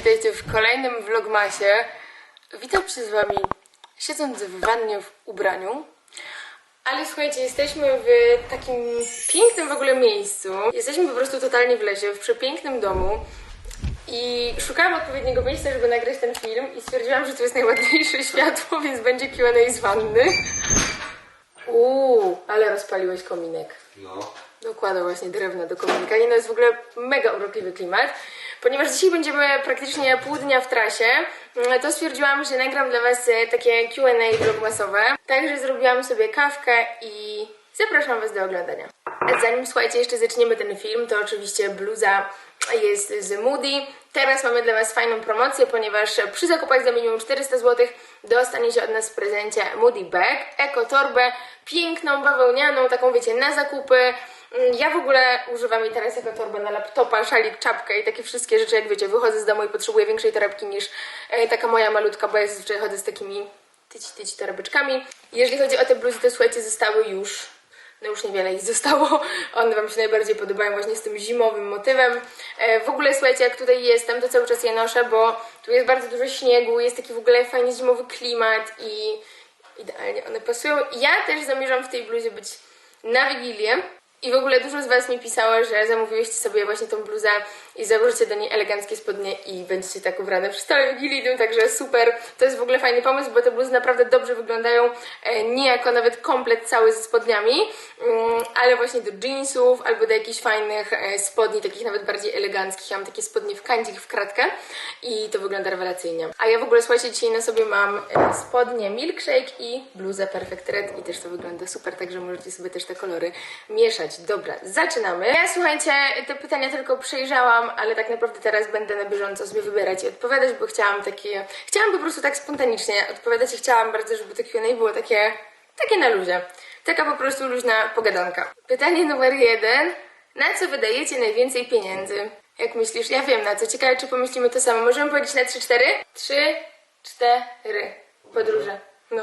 witajcie w kolejnym vlogmasie. Witam się z wami siedząc w wannie w ubraniu. Ale słuchajcie, jesteśmy w takim pięknym w ogóle miejscu. Jesteśmy po prostu totalnie w lesie, w przepięknym domu. I szukałam odpowiedniego miejsca, żeby nagrać ten film i stwierdziłam, że to jest najładniejsze światło, więc będzie Q&A z wanny. Uuu, ale rozpaliłeś kominek. No. Dokładam właśnie drewna do kominika i no jest w ogóle mega urokliwy klimat. Ponieważ dzisiaj będziemy praktycznie pół dnia w trasie, mm, to stwierdziłam, że nagram dla Was e, takie Q&A vlogmasowe. Także zrobiłam sobie kawkę i zapraszam Was do oglądania. Zanim słuchajcie, jeszcze zaczniemy ten film, to oczywiście bluza jest z Moody. Teraz mamy dla Was fajną promocję, ponieważ przy zakupach za minimum 400 zł dostaniecie od nas w prezencie Moody Bag, eko torbę, piękną, bawełnianą, taką wiecie, na zakupy. Mm, Ja w ogóle używam jej teraz jako torbę na laptopa, szalik, czapkę i takie wszystkie rzeczy, jak wiecie, wychodzę z domu i potrzebuję większej torebki niż e, taka moja malutka, bo ja zazwyczaj chodzę z takimi tyci, tyci torebeczkami. Jeżeli chodzi o te bluzy, to słuchajcie, zostały już no już niewiele ich zostało. One Wam się najbardziej podobają właśnie z tym zimowym motywem. E, w ogóle słuchajcie, jak tutaj jestem, to cały czas je noszę, bo tu jest bardzo dużo śniegu, jest taki w ogóle fajny zimowy klimat i idealnie one pasują. Ja też zamierzam w tej bluzie być na Wigilię. I w ogóle dużo z Was mi pisało, że zamówiłyście sobie właśnie tą bluzę i założycie do niej eleganckie spodnie i będziecie tak ubrane przy stole wigilijnym, także super. To jest w ogóle fajny pomysł, bo te bluzy naprawdę dobrze wyglądają, e, nie jako nawet komplet cały ze spodniami, mm, ale właśnie do jeansów albo do jakichś fajnych e, spodni, takich nawet bardziej eleganckich. Ja mam takie spodnie w kandzik, w kratkę i to wygląda rewelacyjnie. A ja w ogóle, słuchajcie, dzisiaj na sobie mam e, spodnie Milkshake i bluzę Perfect Red i też to wygląda super, także możecie sobie też te kolory mieszać. Dobra, zaczynamy. Ja, słuchajcie, te pytania tylko przejrzałam, ale tak naprawdę teraz będę na bieżąco sobie wybierać i odpowiadać, bo chciałam takie... Chciałam po prostu tak spontanicznie odpowiadać i chciałam bardzo, żeby to Q&A było takie, takie na luzie. Taka po prostu luźna pogadanka. Pytanie numer jeden. Na co wydajecie najwięcej pieniędzy? Jak myślisz? Ja wiem na co. Ciekawe, czy pomyślimy to samo. Możemy powiedzieć na 3-4? 3, 4. Podróże. No.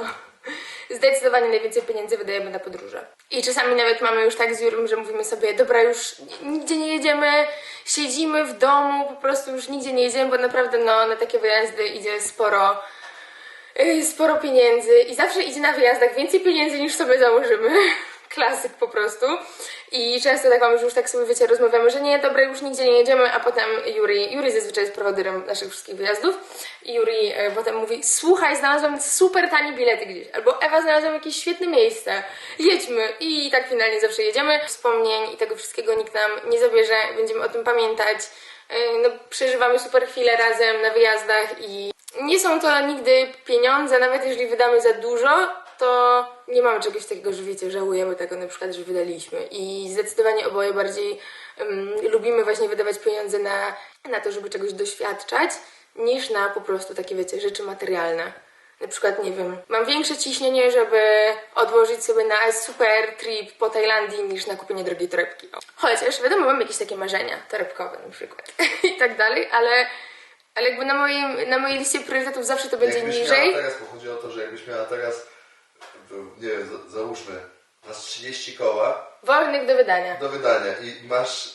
Zdecydowanie najwięcej pieniędzy wydajemy na podróże. I czasami nawet mamy już tak z Jurym, że mówimy sobie, dobra, już nigdzie nie jedziemy, siedzimy w domu, po prostu już nigdzie nie jedziemy, bo naprawdę no, na takie wyjazdy idzie sporo, yy, sporo pieniędzy i zawsze idzie na wyjazdach więcej pieniędzy niż sobie założymy. Klasyk po prostu. I często tak mamy, że już tak sobie wiecie, rozmawiamy, że nie, dobra, już nigdzie nie jedziemy, a potem Juri, Juri zazwyczaj jest prowodyrem naszych wszystkich wyjazdów i Juri e, potem mówi, słuchaj, znalazłam super tanie bilety gdzieś, albo Ewa, znalazłam jakieś świetne miejsce, jedźmy i tak finalnie zawsze jedziemy. Wspomnień i tego wszystkiego nikt nam nie zabierze, będziemy o tym pamiętać. E, No, przeżywamy super chwile razem na wyjazdach i nie są to nigdy pieniądze, nawet jeżeli wydamy za dużo, to nie mamy czegoś takiego, że wiecie, żałujemy tego na przykład, że wydaliśmy. I zdecydowanie oboje bardziej um, lubimy właśnie wydawać pieniądze na, na to, żeby czegoś doświadczać, niż na po prostu takie, wiecie, rzeczy materialne. Na przykład, nie wiem, mam większe ciśnienie, żeby odłożyć sobie na super trip po Tajlandii niż na kupienie drogiej torebki. Chociaż wiadomo, mam jakieś takie marzenia torebkowe na przykład i tak dalej, ale, ale jakby na, moim, na mojej liście priorytetów zawsze to będzie Jakbyś niżej. miała teraz, bo chodzi o to, że jakbyś miała teraz, to, nie wiem, za- załóżmy, masz 30 koła Wolnych do wydania. do wydania i masz,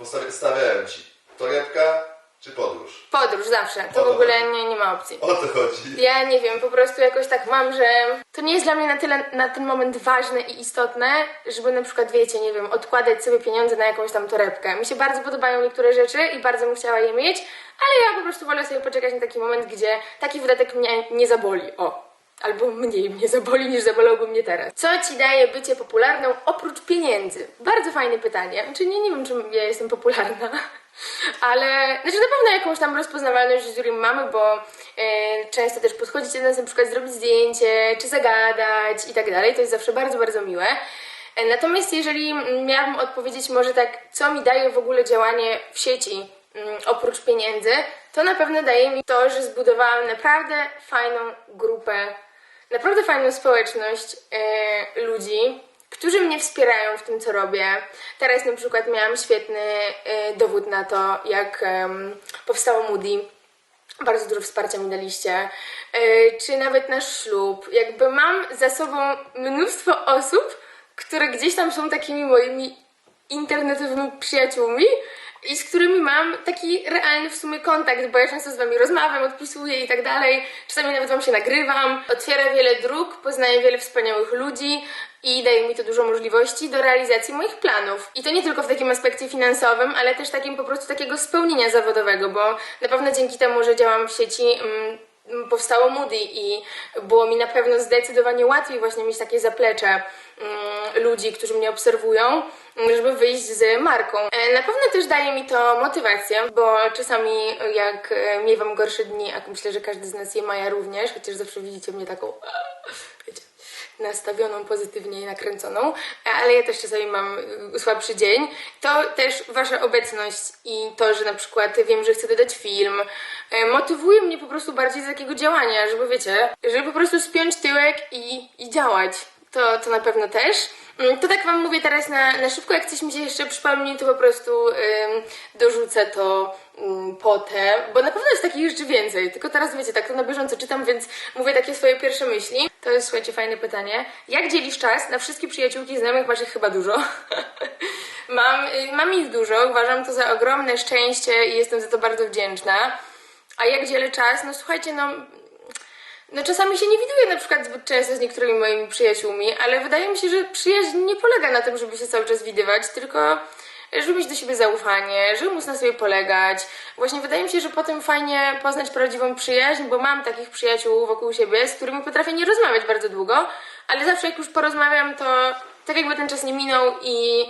postawi- stawiałem ci, torebka czy podróż. Podróż zawsze. To O w to ogóle nie, nie ma opcji. O to chodzi. Ja nie wiem, po prostu jakoś tak mam, że to nie jest dla mnie na tyle na ten moment ważne i istotne, żeby na przykład, wiecie, nie wiem, odkładać sobie pieniądze na jakąś tam torebkę. Mi się bardzo podobają niektóre rzeczy i bardzo bym chciała je mieć, ale ja po prostu wolę sobie poczekać na taki moment, gdzie taki wydatek mnie nie zaboli. O. Albo mniej mnie zaboli niż zabolałby mnie teraz. Co ci daje bycie popularną oprócz pieniędzy? Bardzo fajne pytanie. Znaczy nie, nie wiem, czy ja jestem popularna, ale znaczy na pewno jakąś tam rozpoznawalność z mamy, bo e, często też podchodzicie do nas na przykład zrobić zdjęcie, czy zagadać i tak dalej. To jest zawsze bardzo, bardzo miłe. E, Natomiast jeżeli miałabym odpowiedzieć może tak, co mi daje w ogóle działanie w sieci mm, oprócz pieniędzy, to na pewno daje mi to, że zbudowałam naprawdę fajną grupę, naprawdę fajną społeczność e, ludzi, którzy mnie wspierają w tym, co robię. Teraz na przykład miałam świetny e, dowód na to, jak em, powstało Moody. Bardzo dużo wsparcia mi daliście. E, czy nawet nasz ślub. Jakby mam za sobą mnóstwo osób, które gdzieś tam są takimi moimi internetowymi przyjaciółmi i z którymi mam taki realny w sumie kontakt, bo ja często z wami rozmawiam, odpisuję i tak dalej. Czasami nawet wam się nagrywam. Otwiera wiele dróg, poznaję wiele wspaniałych ludzi i daje mi to dużo możliwości do realizacji moich planów. I to nie tylko w takim aspekcie finansowym, ale też takim po prostu takiego spełnienia zawodowego, bo na pewno dzięki temu, że działam w sieci. mm, powstało Moody i było mi na pewno zdecydowanie łatwiej właśnie mieć takie zaplecze mm, ludzi, którzy mnie obserwują, żeby wyjść z marką. E, Na pewno też daje mi to motywację, bo czasami jak e, miewam gorsze dni, a myślę, że każdy z nas je ma, ja również, chociaż zawsze widzicie mnie taką, wiecie, nastawioną pozytywnie i nakręconą, ale ja też czasami mam słabszy dzień, to też wasza obecność i to, że na przykład wiem, że chcę dodać film, e, motywuje mnie po prostu bardziej do takiego działania, żeby wiecie, żeby po prostu spiąć tyłek i, i działać. To, to na pewno też. Mm, To tak wam mówię teraz na, na szybko, jak coś mi się jeszcze przypomni, to po prostu ym, dorzucę to ym, potem, bo na pewno jest takich rzeczy więcej, tylko teraz wiecie, tak to na bieżąco czytam, więc mówię takie swoje pierwsze myśli. To jest, słuchajcie, fajne pytanie. Jak dzielisz czas na wszystkie przyjaciółki znajomych? Masz ich chyba dużo. mam, y, mam ich dużo, uważam to za ogromne szczęście i jestem za to bardzo wdzięczna. A jak dzielę czas? No słuchajcie, no no czasami się nie widuję na przykład zbyt często z niektórymi moimi przyjaciółmi, ale wydaje mi się, że przyjaźń nie polega na tym, żeby się cały czas widywać, tylko żeby mieć do siebie zaufanie, żeby móc na sobie polegać. Właśnie wydaje mi się, że potem fajnie poznać prawdziwą przyjaźń, bo mam takich przyjaciół wokół siebie, z którymi potrafię nie rozmawiać bardzo długo, ale zawsze jak już porozmawiam, to tak jakby ten czas nie minął i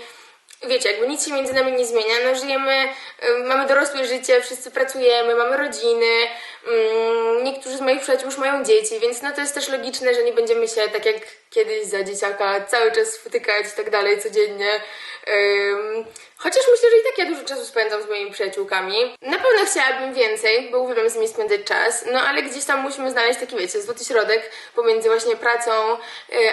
wiecie, jakby nic się między nami nie zmienia, no żyjemy, y, mamy dorosłe życie, wszyscy pracujemy, mamy rodziny, mm, niektórzy z moich przyjaciół już mają dzieci, więc no to jest też logiczne, że nie będziemy się tak jak kiedyś za dzieciaka cały czas spotykać i tak dalej codziennie. Chociaż myślę, że i tak ja dużo czasu spędzam z moimi przyjaciółkami. Na pewno chciałabym więcej, bo uwielbiam z nimi spędzać czas, no ale gdzieś tam musimy znaleźć taki, wiecie, złoty środek pomiędzy właśnie pracą y,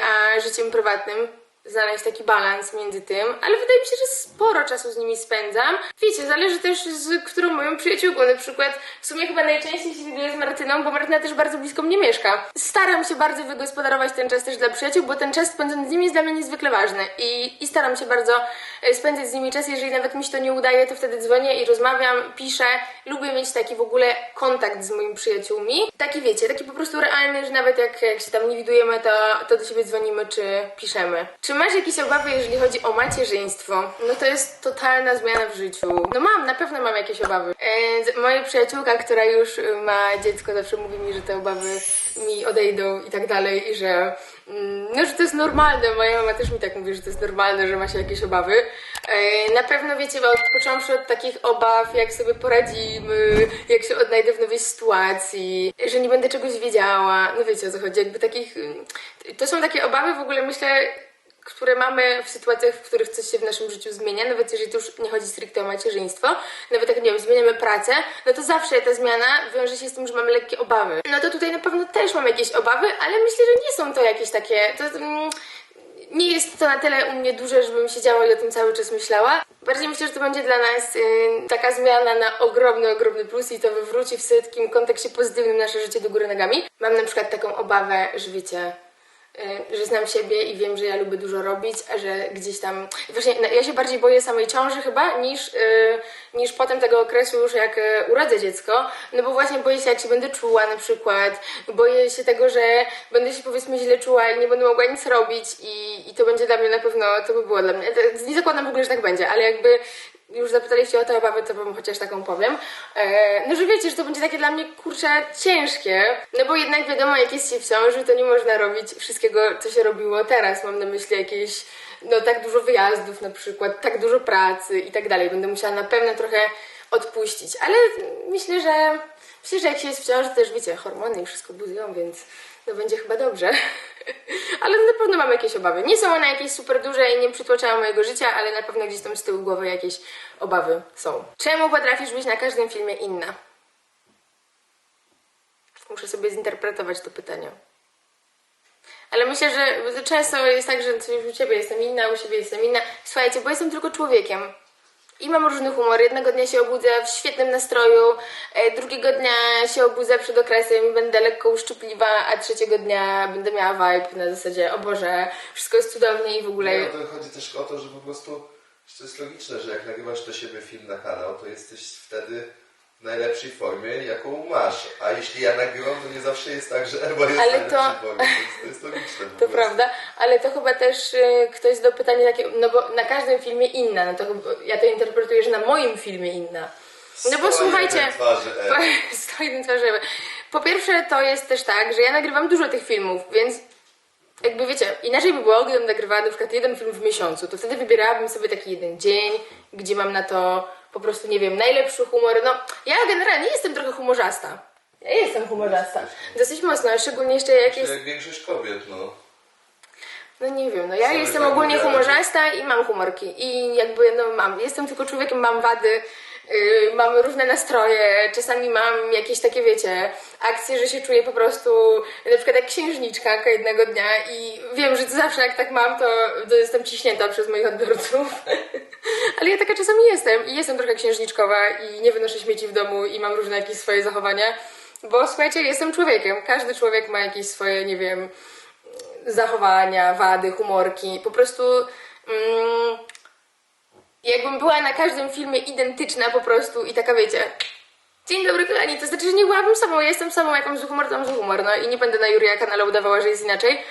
a życiem prywatnym znaleźć taki balans między tym, ale wydaje mi się, że sporo czasu z nimi spędzam. Wiecie, zależy też z którą moją przyjaciółką, na przykład w sumie chyba najczęściej się widuję z Martyną, bo Martyna też bardzo blisko mnie mieszka. Staram się bardzo wygospodarować ten czas też dla przyjaciół, bo ten czas spędzony z nimi jest dla mnie niezwykle ważny i, i staram się bardzo e, spędzać z nimi czas, jeżeli nawet mi się to nie udaje, to wtedy dzwonię i rozmawiam, piszę. Lubię mieć taki w ogóle kontakt z moimi przyjaciółmi. Taki wiecie, taki po prostu realny, że nawet jak, jak się tam nie widujemy, to, to do siebie dzwonimy czy piszemy. Czy masz jakieś obawy, jeżeli chodzi o macierzyństwo? No to jest totalna zmiana w życiu. No mam, na pewno mam jakieś obawy. E, moja przyjaciółka, która już y, ma dziecko, zawsze mówi mi, że te obawy mi odejdą i tak dalej i że mm, no, że to jest normalne. Moja mama też mi tak mówi, że to jest normalne, że ma się jakieś obawy. E, Na pewno wiecie, bo począwszy od takich obaw, jak sobie poradzimy, jak się odnajdę w nowej sytuacji, że nie będę czegoś wiedziała. No wiecie o co chodzi, jakby takich... mm, To są takie obawy w ogóle, myślę, które mamy w sytuacjach, w których coś się w naszym życiu zmienia, nawet jeżeli to już nie chodzi stricte o macierzyństwo, nawet jak, nie wiem, zmieniamy pracę, no to zawsze ta zmiana wiąże się z tym, że mamy lekkie obawy. No to tutaj na pewno też mam jakieś obawy, ale myślę, że nie są to jakieś takie... To, mm, nie jest to na tyle u mnie duże, żebym siedziała i o tym cały czas myślała. Bardziej myślę, że to będzie dla nas y, taka zmiana na ogromny, ogromny plus i to wywróci w takim kontekście pozytywnym nasze życie do góry nogami. Mam na przykład taką obawę, że wiecie, że znam siebie i wiem, że ja lubię dużo robić, a że gdzieś tam... Właśnie no, ja się bardziej boję samej ciąży chyba, niż, y, niż potem tego okresu już jak y, urodzę dziecko, no bo właśnie boję się jak się będę czuła na przykład, boję się tego, że będę się powiedzmy źle czuła i nie będę mogła nic robić i, i to będzie dla mnie na pewno, to by było dla mnie, nie zakładam w ogóle, że tak będzie, ale jakby już zapytaliście o te obawy, to wam chociaż taką powiem. E, no, że wiecie, że to będzie takie dla mnie, kurczę, ciężkie. No bo jednak wiadomo, jak jest się w ciąży, to nie można robić wszystkiego, co się robiło teraz. Mam na myśli jakieś, no tak dużo wyjazdów na przykład, tak dużo pracy i tak dalej. Będę musiała na pewno trochę odpuścić. Ale myślę, że myślę, że jak się jest w ciąży, to też wiecie, hormony i wszystko buzują, więc no będzie chyba dobrze. ale na pewno mam jakieś obawy. Nie są one jakieś super duże i nie przytłaczają mojego życia, ale na pewno gdzieś tam z tyłu głowy jakieś obawy są. Czemu potrafisz być na każdym filmie inna? Muszę sobie zinterpretować to pytanie. Ale myślę, że często jest tak, że u ciebie jestem inna, u siebie jestem inna. Słuchajcie, bo jestem tylko człowiekiem. I mam różny humor. Jednego dnia się obudzę w świetnym nastroju, e, drugiego dnia się obudzę przed okresem i będę lekko uszczypliwa, a trzeciego dnia będę miała vibe na zasadzie, o Boże, wszystko jest cudownie i w ogóle... Nie, to chodzi też o to, że po prostu To jest logiczne, że jak nagrywasz do siebie film na kanał, to jesteś wtedy w najlepszej formie, jaką masz. A jeśli ja nagrywam, to nie zawsze jest tak, że Ewa jest Ale w najlepszej to- formie. Więc to jest logiczne. To prostu. prawda, ale to chyba też y, ktoś zadał pytanie takie, no bo na każdym filmie inna, no to chyba, ja to interpretuję, że na moim filmie inna. No bo słuchajcie, Ewy. 101 twarzy Ewy. Po pierwsze to jest też tak, że ja nagrywam dużo tych filmów, więc jakby wiecie, inaczej by było, gdybym nagrywała na przykład jeden film w miesiącu, to wtedy wybierałabym sobie taki jeden dzień, gdzie mam na to po prostu, nie wiem, najlepszy humor. No, ja generalnie jestem trochę humorzasta. Ja jestem humorzasta. Dosyć mocno, szczególnie jeszcze jak jest Jak większość kobiet, no. no nie wiem, no ja Sorry, jestem ogólnie humorzasta i mam humorki. I jakby no mam, jestem tylko człowiekiem, mam wady, yy, mam różne nastroje, czasami mam jakieś takie, wiecie, akcje, że się czuję po prostu na przykład jak księżniczka jednego dnia i wiem, że zawsze jak tak mam, to, to jestem ciśnięta przez moich odbiorców. Ale ja taka czasami jestem i jestem trochę księżniczkowa i nie wynoszę śmieci w domu i mam różne jakieś swoje zachowania. Bo słuchajcie, jestem człowiekiem. Każdy człowiek ma jakieś swoje, nie wiem, zachowania, wady, humorki. Po prostu mm, jakbym była na każdym filmie identyczna po prostu i taka wiecie. Dzień dobry kochani, to znaczy, że nie byłabym sobą, ja jestem sobą, jakąś z humor, tam z humor, no i nie będę na Juria kanale udawała, że jest inaczej.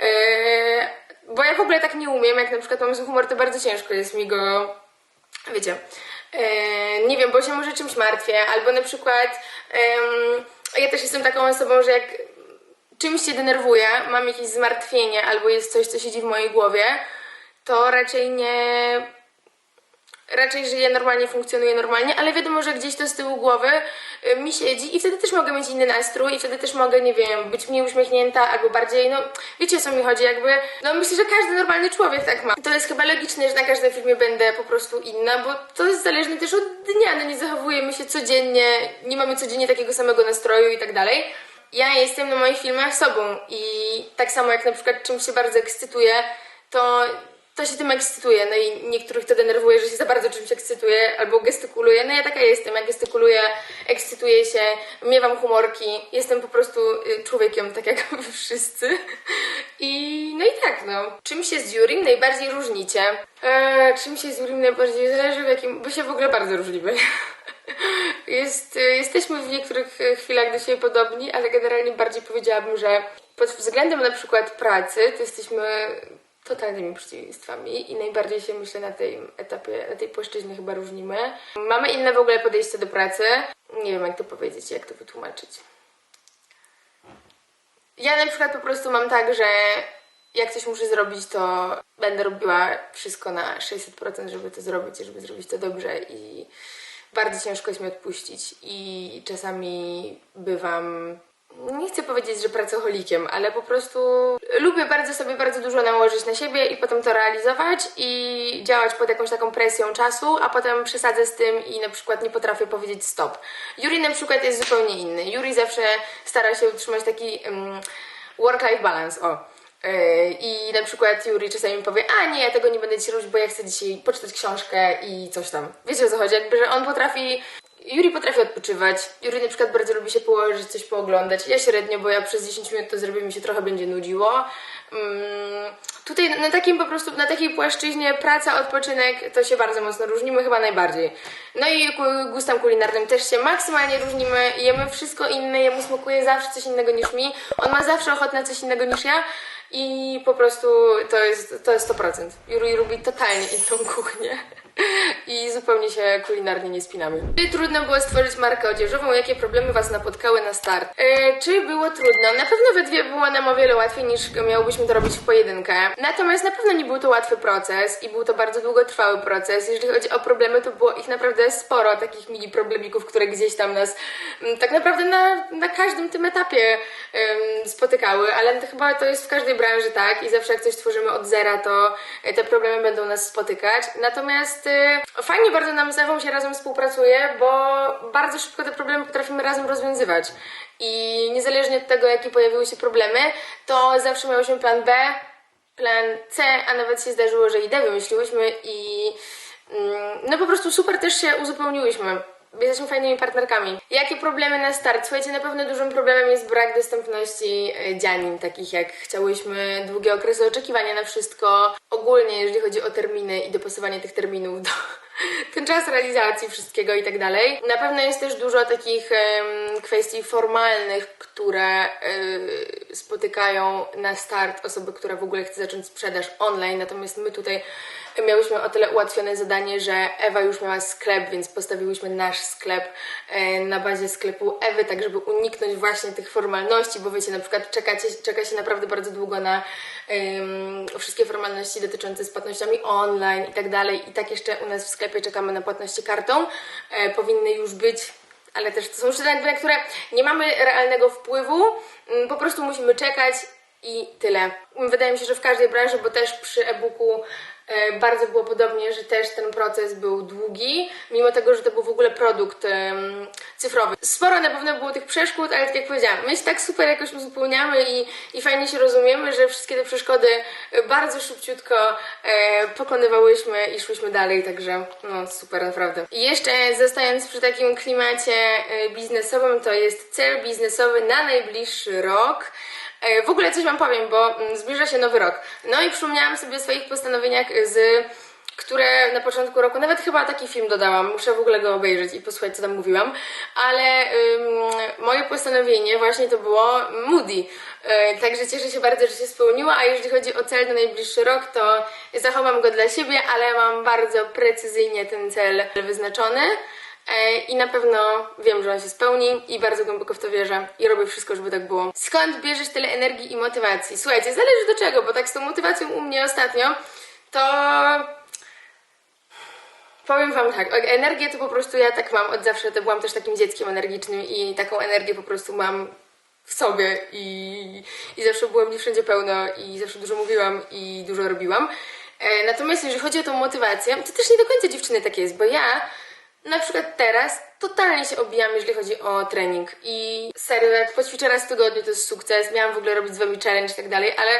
Eee, bo ja w ogóle tak nie umiem, jak na przykład mam z humor, to bardzo ciężko jest mi go, wiecie, eee, nie wiem, bo się może czymś martwię, albo na przykład em, ja też jestem taką osobą, że jak czymś się denerwuję, mam jakieś zmartwienie albo jest coś, co siedzi w mojej głowie, to raczej nie. Raczej żyję normalnie, funkcjonuję normalnie, ale wiadomo, że gdzieś to z tyłu głowy y, mi siedzi i wtedy też mogę mieć inny nastrój i wtedy też mogę, nie wiem, być mniej uśmiechnięta albo bardziej, no wiecie o co mi chodzi, jakby, no myślę, że każdy normalny człowiek tak ma. To jest chyba logiczne, że na każdym filmie będę po prostu inna, bo to jest zależne też od dnia, no nie zachowujemy się codziennie, nie mamy codziennie takiego samego nastroju i tak dalej ja jestem na moich filmach sobą i tak samo jak na przykład czymś się bardzo ekscytuję, to, to się tym ekscytuję. No i niektórych to denerwuje, że się za bardzo czymś ekscytuję albo gestykuluję. No ja taka jestem, ja gestykuluję, ekscytuję się, miewam humorki, jestem po prostu y, człowiekiem, tak jak wszyscy. I no i tak, no. Czym się z Jurim najbardziej różnicie? Eee, czym się z Jurim najbardziej zależy w jakim, bo się w ogóle bardzo różnimy. Jest, y, jesteśmy w niektórych y, chwilach do siebie podobni, ale generalnie bardziej powiedziałabym, że pod względem na przykład pracy to jesteśmy totalnymi przeciwieństwami i najbardziej się myślę na tej etapie, na tej płaszczyźnie chyba różnimy. Mamy inne w ogóle podejście do pracy. Nie wiem jak to powiedzieć, jak to wytłumaczyć. Ja na przykład po prostu mam tak, że jak coś muszę zrobić, to będę robiła wszystko na 600%, żeby to zrobić, żeby zrobić to dobrze i bardzo ciężko jest mi odpuścić i czasami bywam nie chcę powiedzieć, że pracocholikiem, ale po prostu lubię bardzo sobie bardzo dużo nałożyć na siebie i potem to realizować i działać pod jakąś taką presją czasu, a potem przesadzę z tym i na przykład nie potrafię powiedzieć stop. Yuri na przykład jest zupełnie inny. Yuri zawsze stara się utrzymać taki um, work-life balance, o. Yy, I na przykład Yuri czasami mi powie, a nie, ja tego nie będę dzisiaj robić, bo ja chcę dzisiaj poczytać książkę i coś tam. Wiecie o co chodzi? Jakby, że on potrafi Juri potrafi odpoczywać. Juri na przykład bardzo lubi się położyć, coś pooglądać. Ja średnio, bo ja przez 10 minut to zrobię, mi się trochę będzie nudziło. Mm, tutaj na takim po prostu, na takiej płaszczyźnie praca, odpoczynek to się bardzo mocno różnimy, chyba najbardziej. No i gustem kulinarnym też się maksymalnie różnimy. Jemy wszystko inne, jemu smakuje zawsze coś innego niż mi. On ma zawsze ochotę na coś innego niż ja. I po prostu to jest, to jest 100%. Juri lubi totalnie inną kuchnię. I zupełnie się kulinarnie nie spinamy. Czy trudno było stworzyć markę odzieżową? Jakie problemy Was napotkały na start? E, czy było trudno? Na pewno we dwie było nam o wiele łatwiej niż miałobyśmy to robić w pojedynkę. Natomiast na pewno nie był to łatwy proces i był to bardzo długotrwały proces. Jeżeli chodzi o problemy, to było ich naprawdę sporo, takich mini problemików, które gdzieś tam nas mm, tak naprawdę na, na każdym tym etapie spotykały, ale to chyba to jest w każdej branży tak i zawsze jak coś tworzymy od zera, to e, te problemy będą nas spotykać. Natomiast e, fajnie bardzo nam z Ewą się razem współpracuje, bo bardzo szybko te problemy potrafimy razem rozwiązywać. I niezależnie od tego, jakie pojawiły się problemy, to zawsze miałyśmy plan B, plan C, a nawet się zdarzyło, że i D wymyśliłyśmy i mm, no po prostu super też się uzupełniłyśmy. Jesteśmy fajnymi partnerkami. Jakie problemy na start? Słuchajcie, na pewno dużym problemem jest brak dostępności e, dzianin, takich jak chciałyśmy, długie okresy oczekiwania na wszystko. Ogólnie, jeżeli chodzi o terminy i dopasowanie tych terminów do ten czas realizacji wszystkiego i tak dalej. Na pewno jest też dużo takich em, kwestii formalnych, które y, spotykają na start osoby, która w ogóle chce zacząć sprzedaż online. Natomiast my tutaj miałyśmy o tyle ułatwione zadanie, że Ewa już miała sklep, więc postawiłyśmy nasz sklep e, na bazie sklepu Ewy, tak żeby uniknąć właśnie tych formalności, bo wiecie, na przykład czekacie, czeka się naprawdę bardzo długo na em, wszystkie formalności dotyczące z płatnościami online i tak dalej. I tak jeszcze u nas w sklepie czekamy na płatności kartą. E, powinny już być ale też to są rzeczy, na które nie mamy realnego wpływu, mm, po prostu musimy czekać i tyle. Wydaje mi się, że w każdej branży, bo też przy e-booku bardzo było podobnie, że też ten proces był długi, mimo tego, że to był w ogóle produkt em, cyfrowy. Sporo na pewno było tych przeszkód, ale tak jak powiedziałam, my się tak super jakoś uzupełniamy i, i fajnie się rozumiemy, że wszystkie te przeszkody e, bardzo szybciutko e, pokonywałyśmy i szłyśmy dalej, także no super, naprawdę. I jeszcze zostając przy takim klimacie e, biznesowym, to jest cel biznesowy na najbliższy rok. E, W ogóle coś Wam powiem, bo mm, zbliża się nowy rok. No i przypomniałam sobie o swoich postanowieniach z które na początku roku, nawet chyba taki film dodałam, muszę w ogóle go obejrzeć i posłuchać, co tam mówiłam, ale ym, moje postanowienie właśnie to było Moody. E, także cieszę się bardzo, że się spełniło, a jeżeli chodzi o cel na najbliższy rok, to zachowam go dla siebie, ale mam bardzo precyzyjnie ten cel wyznaczony. E, I na pewno wiem, że on się spełni i bardzo głęboko w to wierzę i robię wszystko, żeby tak było. Skąd bierzesz tyle energii i motywacji? Słuchajcie, zależy do czego, bo tak z tą motywacją u mnie ostatnio, to powiem wam tak, energię to po prostu ja tak mam od zawsze, to byłam też takim dzieckiem energicznym i taką energię po prostu mam w sobie i, i zawsze było mnie wszędzie pełno i zawsze dużo mówiłam i dużo robiłam. E, natomiast jeżeli chodzi o tą motywację, to też nie do końca dziewczyny tak jest, bo ja na przykład teraz totalnie się obijam, jeżeli chodzi o trening. I serio, jak poćwiczę raz w tygodniu, to jest sukces. Miałam w ogóle robić z wami challenge i tak dalej, ale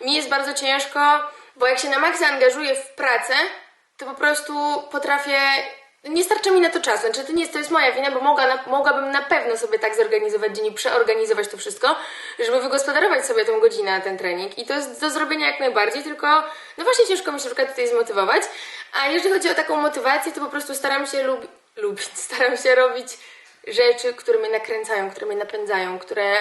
mi jest bardzo ciężko, bo jak się na maksa angażuję w pracę, to po prostu potrafię. Nie starczy mi na to czasu. Znaczy, to nie jest, to jest moja wina, bo mogła, na, mogłabym na pewno sobie tak zorganizować dzień i przeorganizować to wszystko, żeby wygospodarować sobie tą godzinę ten trening. I to jest do zrobienia jak najbardziej, tylko no właśnie ciężko mi się na przykład tutaj zmotywować. A jeżeli chodzi o taką motywację, to po prostu staram się lub, lubić, staram się robić rzeczy, które mnie nakręcają, które mnie napędzają, które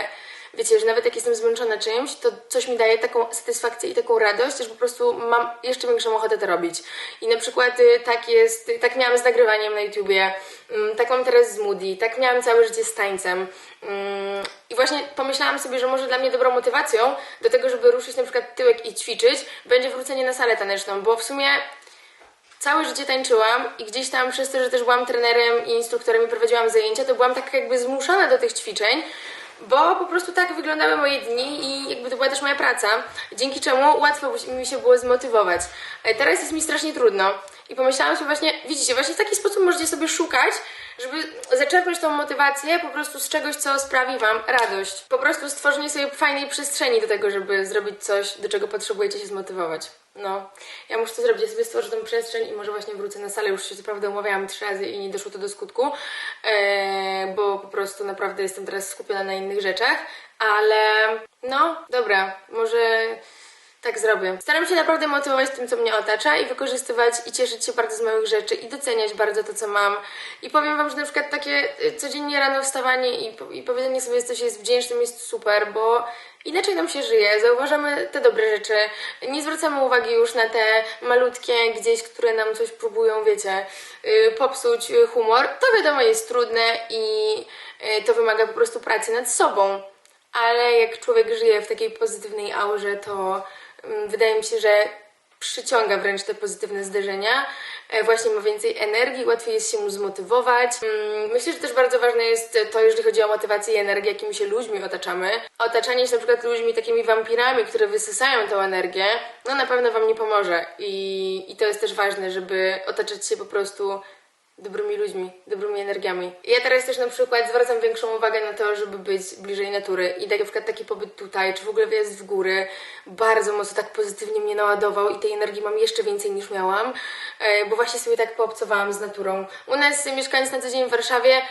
wiecie, że nawet jak jestem zmęczona czymś, to coś mi daje taką satysfakcję i taką radość, że po prostu mam jeszcze większą ochotę to robić. I na przykład y, tak jest, tak miałam z nagrywaniem na YouTubie, mm, tak mam teraz z Moody, tak miałam całe życie z tańcem. Mm, I właśnie pomyślałam sobie, że może dla mnie dobrą motywacją do tego, żeby ruszyć na przykład tyłek i ćwiczyć, będzie wrócenie na salę taneczną, bo w sumie Całe życie tańczyłam i gdzieś tam przez to, że też byłam trenerem i instruktorem i prowadziłam zajęcia, to byłam tak jakby zmuszona do tych ćwiczeń, bo po prostu tak wyglądały moje dni i jakby to była też moja praca, dzięki czemu łatwo mi się było zmotywować. E, Teraz jest mi strasznie trudno i pomyślałam sobie właśnie, widzicie, właśnie w taki sposób możecie sobie szukać, żeby zaczerpnąć tą motywację po prostu z czegoś, co sprawi Wam radość. Po prostu stworzenie sobie fajnej przestrzeni do tego, żeby zrobić coś, do czego potrzebujecie się zmotywować. No, ja muszę to zrobić, ja sobie stworzę tą przestrzeń i może właśnie wrócę na salę. Już się co prawda umawiałam trzy razy i nie doszło to do skutku, e, bo po prostu naprawdę jestem teraz skupiona na innych rzeczach, ale no, dobra, może tak zrobię. Staram się naprawdę motywować tym, co mnie otacza i wykorzystywać i cieszyć się bardzo z małych rzeczy i doceniać bardzo to, co mam. I powiem Wam, że na przykład takie y, codziennie rano wstawanie i, i powiedzenie sobie, że coś jest wdzięcznym jest super, bo inaczej nam się żyje, zauważamy te dobre rzeczy, nie zwracamy uwagi już na te malutkie gdzieś, które nam coś próbują, wiecie, y, popsuć y, humor. To wiadomo jest trudne i to wymaga po prostu pracy nad sobą ale jak człowiek żyje w takiej pozytywnej aurze, to wydaje mi się, że przyciąga wręcz te pozytywne zdarzenia, e, właśnie ma więcej energii, łatwiej jest się mu zmotywować. Mm, Myślę, że też bardzo ważne jest to, jeżeli chodzi o motywację i energię, jakimi się ludźmi otaczamy. Otaczanie się na przykład ludźmi takimi wampirami, które wysysają tą energię, no na pewno Wam nie pomoże. I, i to jest też ważne, żeby otaczać się po prostu dobrymi ludźmi, dobrymi energiami. Ja teraz też na przykład zwracam większą uwagę na to, żeby być bliżej natury i tak na przykład taki pobyt tutaj, czy w ogóle wyjazd w góry bardzo mocno tak pozytywnie mnie naładował i tej energii mam jeszcze więcej niż miałam, e, bo właśnie sobie tak poobcowałam z naturą. U nas mieszkając na co dzień w Warszawie,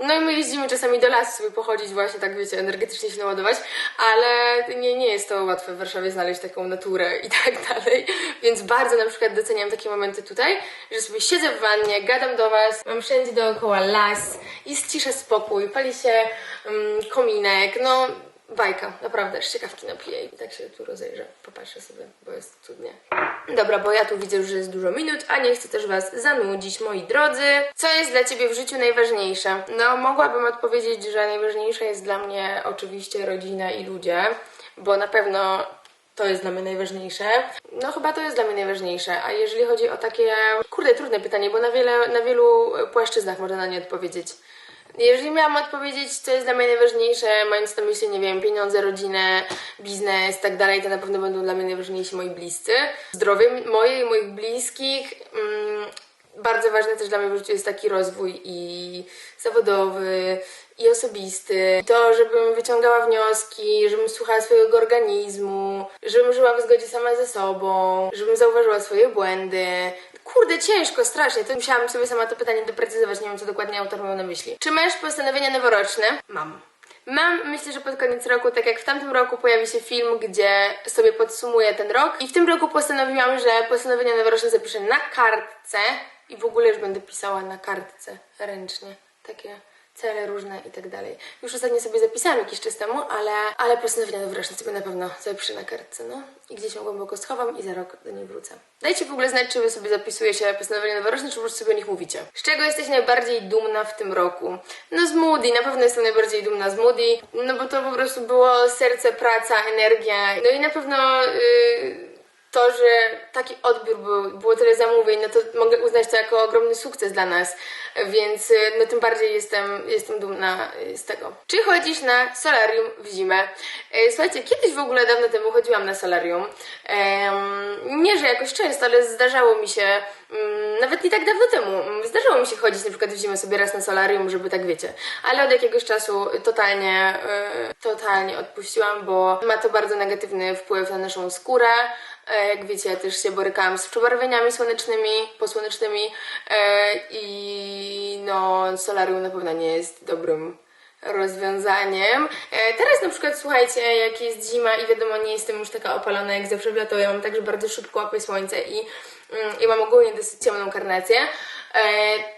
no i my jeździmy czasami do lasu sobie pochodzić właśnie tak wiecie, energetycznie się naładować, ale nie, nie jest to łatwe w Warszawie znaleźć taką naturę i tak dalej, więc bardzo na przykład doceniam takie momenty tutaj, że sobie siedzę w wannie, gadam do Was, mam wszędzie dookoła las, jest cisza, spokój, pali się um, kominek, no bajka, naprawdę, szczekawki napiję i tak się tu rozejrzę, popatrzę sobie, bo jest cudnie. Dobra, bo ja tu widzę, że jest dużo minut, a nie chcę też Was zanudzić, moi drodzy. Co jest dla Ciebie w życiu najważniejsze? No, mogłabym odpowiedzieć, że najważniejsza jest dla mnie oczywiście rodzina i ludzie, bo na pewno to jest dla mnie najważniejsze. No chyba to jest dla mnie najważniejsze. A jeżeli chodzi o takie, kurde, trudne pytanie, bo na, wiele, na wielu płaszczyznach można na nie odpowiedzieć. Jeżeli miałam odpowiedzieć, co jest dla mnie najważniejsze, mając na myśli, nie wiem, pieniądze, rodzinę, biznes i tak dalej, to na pewno będą dla mnie najważniejsi moi bliscy. Zdrowie moje i moich bliskich. Mm, bardzo ważne też dla mnie w życiu jest taki rozwój i zawodowy, i osobisty. To, żebym wyciągała wnioski, żebym słuchała swojego organizmu, żebym żyła w zgodzie sama ze sobą, żebym zauważyła swoje błędy. Kurde, ciężko, strasznie. To musiałam sobie sama to pytanie doprecyzować, nie wiem, co dokładnie autor miał na myśli. Czy masz postanowienia noworoczne? Mam. Mam, myślę, że pod koniec roku, tak jak w tamtym roku, pojawi się film, gdzie sobie podsumuję ten rok. I w tym roku postanowiłam, że postanowienia noworoczne zapiszę na kartce i w ogóle już będę pisała na kartce ręcznie. Takie cele różne i tak dalej. Już ostatnio sobie zapisałam jakiś czas temu, ale, ale postanowienia noworoczne sobie na pewno zapiszę na kartce, no. I gdzieś ją głęboko schowam i za rok do niej wrócę. Dajcie w ogóle znać, czy wy sobie zapisujecie postanowienia noworoczne, czy po prostu sobie o nich mówicie. Z czego jesteś najbardziej dumna w tym roku? No z Moody, na pewno jestem najbardziej dumna z Moody, no bo to po prostu było serce, praca, energia. No i na pewno... Yy, to, że taki odbiór był, było tyle zamówień, no to mogę uznać to jako ogromny sukces dla nas, więc y, no tym bardziej jestem, jestem dumna y, z tego. Czy chodzisz na solarium w zimę? E, Słuchajcie, kiedyś w ogóle dawno temu chodziłam na solarium. Nie, że jakoś często, ale zdarzało mi się, mm, nawet nie tak dawno temu, mm, zdarzało mi się chodzić na przykład w zimę sobie raz na solarium, żeby tak wiecie, ale od jakiegoś czasu totalnie, y, totalnie odpuściłam, bo ma to bardzo negatywny wpływ na naszą skórę. E, Jak wiecie, też się borykałam z przebarwieniami słonecznymi, posłonecznymi e, i no solarium na pewno nie jest dobrym rozwiązaniem. E, Teraz na przykład słuchajcie, jak jest zima i wiadomo, nie jestem już taka opalona jak zawsze w lato, ja mam także bardzo szybko łapie słońce i, mm, i mam ogólnie dosyć ciemną karnację,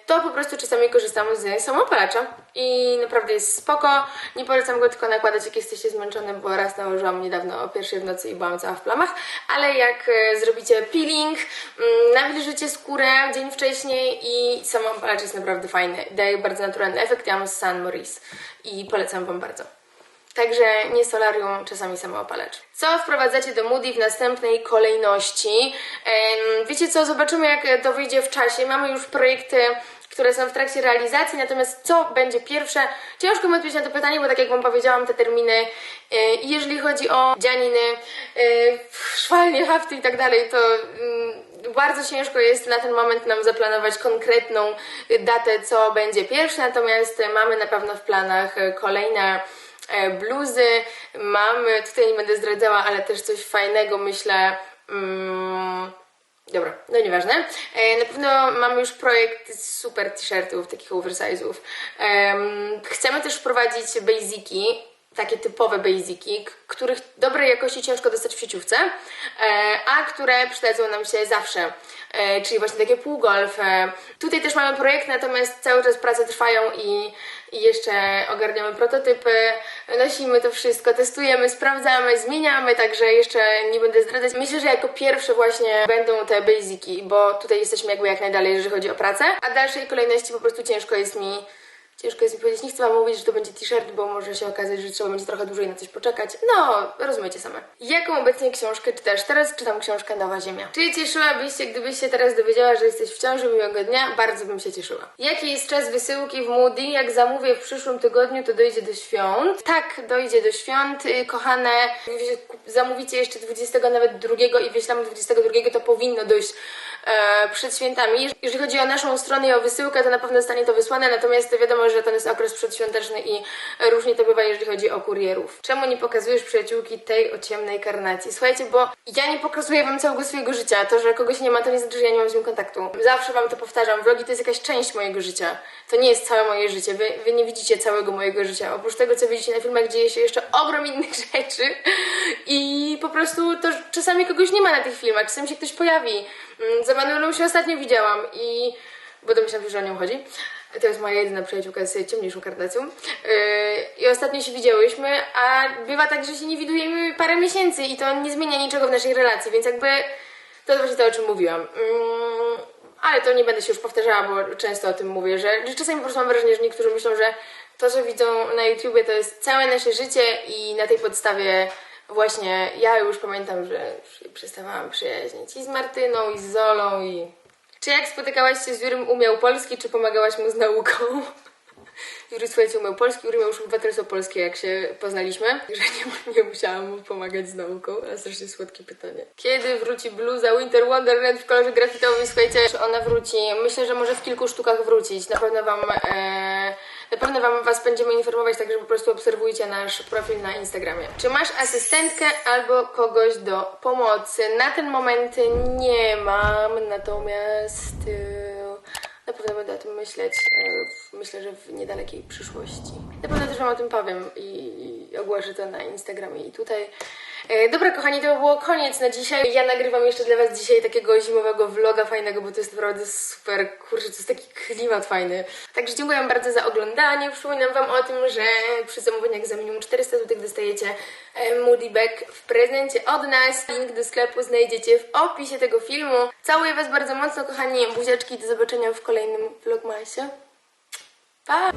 to po prostu czasami korzystam z samoopalacza i naprawdę jest spoko. Nie polecam go tylko nakładać jak jesteście zmęczone, bo raz nałożyłam niedawno o pierwszej w nocy i byłam cała w plamach, ale jak e, zrobicie peeling, mm, nawilżycie skórę dzień wcześniej i samoopalacz jest naprawdę fajny. Daje bardzo naturalny efekt. Ja mam z San Maurice i polecam Wam bardzo. Także nie solarium, czasami samoopalacz. Co wprowadzacie do Moody w następnej kolejności? Wiecie co, zobaczymy jak to wyjdzie w czasie. Mamy już projekty, które są w trakcie realizacji, natomiast co będzie pierwsze? Ciężko mi odpowiedzieć na to pytanie, bo tak jak Wam powiedziałam, te terminy e, jeżeli chodzi o dzianiny, e, szwalnie, hafty i tak dalej, to mm, bardzo ciężko jest na ten moment nam zaplanować konkretną datę, co będzie pierwsze, natomiast mamy na pewno w planach e, kolejne e, bluzy, mamy, tutaj nie będę zdradzała, ale też coś fajnego, myślę, mm, Dobra, no nieważne. E, na pewno mamy już projekt super t-shirtów, takich oversize'ów. Em, chcemy też wprowadzić basiki, takie typowe basiki, których dobrej jakości ciężko dostać w sieciówce, e, a które przydadzą nam się zawsze. E, czyli właśnie takie półgolfe. Tutaj też mamy projekt, natomiast cały czas prace trwają i, jeszcze ogarniamy prototypy, nosimy to wszystko, testujemy, sprawdzamy, zmieniamy, także jeszcze nie będę zdradzać. Myślę, że jako pierwsze właśnie będą te basiki, bo tutaj jesteśmy jakby jak najdalej, jeżeli chodzi o pracę, a dalszej kolejności po prostu ciężko jest mi Ciężko jest mi powiedzieć, nie chcę wam mówić, że to będzie t-shirt, bo może się okazać, że trzeba będzie trochę dłużej na coś poczekać. No, rozumiecie same. Jaką obecnie książkę czytasz? Teraz czytam książkę Nowa Ziemia. Czy cieszyłabyś się, gdybyś się teraz dowiedziała, że jesteś w ciąży miłego dnia? Bardzo bym się cieszyła. Jaki jest czas wysyłki w Moody? Jak zamówię w przyszłym tygodniu, to dojdzie do świąt. Tak, dojdzie do świąt. Y, Kochane, zamówicie jeszcze 20 nawet drugiego i wyślamy 22, to powinno dojść przed świętami. Jeżeli chodzi o naszą stronę i o wysyłkę, to na pewno zostanie to wysłane, natomiast wiadomo, że to jest okres przedświąteczny i różnie to bywa, jeżeli chodzi o kurierów. Czemu nie pokazujesz przyjaciółki tej o ciemnej karnacji? Słuchajcie, bo ja nie pokazuję wam całego swojego życia. To, że kogoś nie ma, to nie znaczy, że ja nie mam z nim kontaktu. Zawsze wam to powtarzam. Vlogi to jest jakaś część mojego życia. To nie jest całe moje życie. Wy, wy nie widzicie całego mojego życia. Oprócz tego, co widzicie na filmach, dzieje się jeszcze ogrom innych rzeczy i po prostu to czasami kogoś nie ma na tych filmach. Czasami się ktoś pojawi. Mm, Z Emanuelą się ostatnio widziałam i... bo domyślam się, że o nią chodzi. To jest moja jedyna przyjaciółka z ciemniejszą karnacją. Yy, I ostatnio się widziałyśmy, a bywa tak, że się nie widujemy parę miesięcy i to nie zmienia niczego w naszej relacji, więc jakby to jest właśnie to, o czym mówiłam. Mm, ale to nie będę się już powtarzała, bo często o tym mówię, że, czasami po prostu mam wrażenie, że niektórzy myślą, że to, co widzą na YouTubie, to jest całe nasze życie i na tej podstawie właśnie ja już pamiętam, że przestawałam przyjaźnić i z Martyną, i z Zolą, i... Czy jak spotykałaś się z Jurym umiał polski, czy pomagałaś mu z nauką? Jury, słuchajcie, umiał polski, Jury miał już obywatelstwo polskie, jak się poznaliśmy, że nie, nie musiałam mu pomagać z nauką, a strasznie słodkie pytanie. Kiedy wróci bluza Winter Wonderland w kolorze grafitowym? Słuchajcie, czy ona wróci? Myślę, że może w kilku sztukach wrócić. Na pewno wam... E, na pewno wam was będziemy informować, także po prostu obserwujcie nasz profil na Instagramie. Czy masz asystentkę albo kogoś do pomocy? Na ten moment nie mam, natomiast e, na pewno będę o tym myśleć. e, Myślę, że w niedalekiej przyszłości. Na pewno też wam o tym powiem i, i ogłoszę to na Instagramie i tutaj. E, Dobra, kochani, to by było koniec na dzisiaj. Ja nagrywam jeszcze dla Was dzisiaj takiego zimowego vloga fajnego, bo to jest naprawdę super, kurczę, to jest taki klimat fajny. Także dziękuję bardzo za oglądanie. Przypominam Wam o tym, że przy zamówieniach za minimum 400 zł dostajecie e, Moody Bag w prezencie od nas. Link do sklepu znajdziecie w opisie tego filmu. Całuję Was bardzo mocno, kochani. Buziaczki, do zobaczenia w kolejnym vlogmasie. Pa!